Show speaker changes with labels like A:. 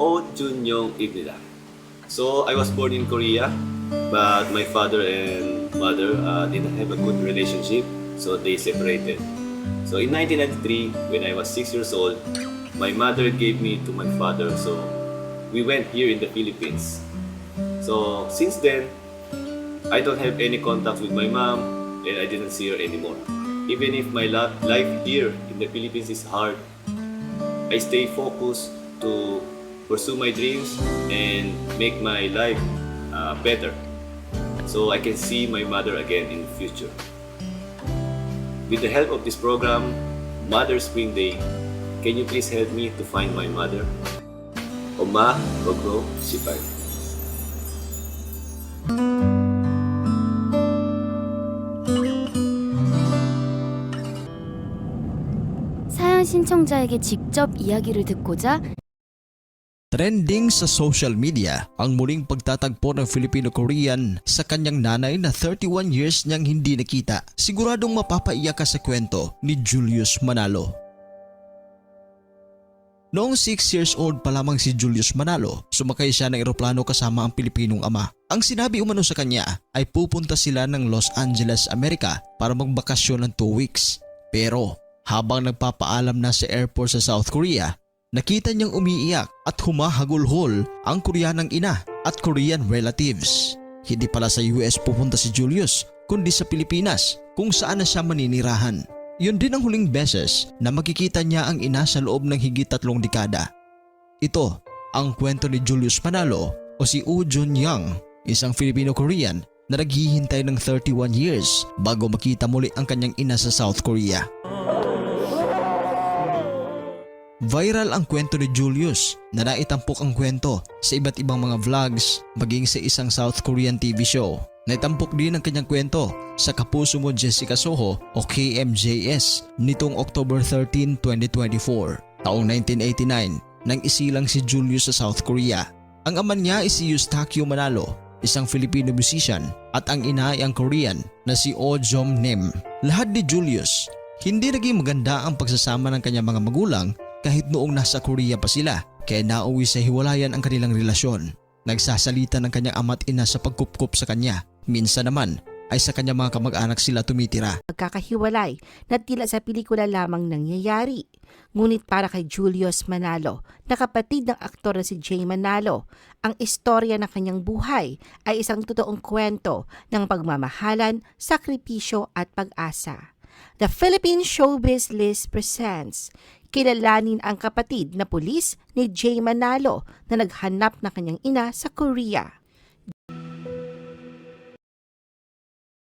A: Oh Junyoung Ibnida. So I was born in Korea, but my father and mother uh, didn't have a good relationship, so they separated. So in 1993, when I was six years old, my mother gave me to my father. So we went here in the Philippines. So since then, I don't have any contact with my mom, and I didn't see her anymore. Even if my life here in the Philippines is hard, I stay focused to pursue my dreams and make my life uh, better so I can see my mother again in the future. With the help of this program, Mother Spring Day, can you please help me to find my mother? Oma Rogro Sipay.
B: 사연 신청자에게 직접 이야기를 듣고자
C: Trending sa social media ang muling pagtatagpo ng Filipino-Korean sa kanyang nanay na 31 years niyang hindi nakita. Siguradong mapapaiyak ka sa kwento ni Julius Manalo. Noong 6 years old pa lamang si Julius Manalo, sumakay siya ng eroplano kasama ang Pilipinong ama. Ang sinabi umano sa kanya ay pupunta sila ng Los Angeles, Amerika para magbakasyon ng 2 weeks. Pero habang nagpapaalam na sa airport sa South Korea, Nakita niyang umiiyak at humahagulhol ang Koreanang ina at Korean relatives. Hindi pala sa US pupunta si Julius kundi sa Pilipinas kung saan na siya maninirahan. Yun din ang huling beses na makikita niya ang ina sa loob ng higit tatlong dekada. Ito ang kwento ni Julius Manalo o si Woo Jun Young, isang Filipino-Korean na naghihintay ng 31 years bago makita muli ang kanyang ina sa South Korea. Viral ang kwento ni Julius na naitampok ang kwento sa iba't ibang mga vlogs maging sa isang South Korean TV show. Naitampok din ang kanyang kwento sa Kapuso Mo Jessica Soho o KMJS nitong October 13, 2024, taong 1989 nang isilang si Julius sa South Korea. Ang ama niya ay si Eustachio Manalo, isang Filipino musician at ang ina ay ang Korean na si Oh Jom Nim. Lahat ni Julius, hindi naging maganda ang pagsasama ng kanyang mga magulang kahit noong nasa Korea pa sila kaya nauwi sa hiwalayan ang kanilang relasyon. Nagsasalita ng kanyang ama't ina sa pagkupkup sa kanya. Minsan naman ay sa kanyang mga kamag-anak sila tumitira.
D: pagkakahiwalay na tila sa pelikula lamang nangyayari. Ngunit para kay Julius Manalo, na kapatid ng aktor na si Jay Manalo, ang istorya ng kanyang buhay ay isang totoong kwento ng pagmamahalan, sakripisyo at pag-asa. The Philippine Showbiz List presents kilalanin ang kapatid na pulis ni Jay Manalo na naghanap ng kanyang ina sa Korea.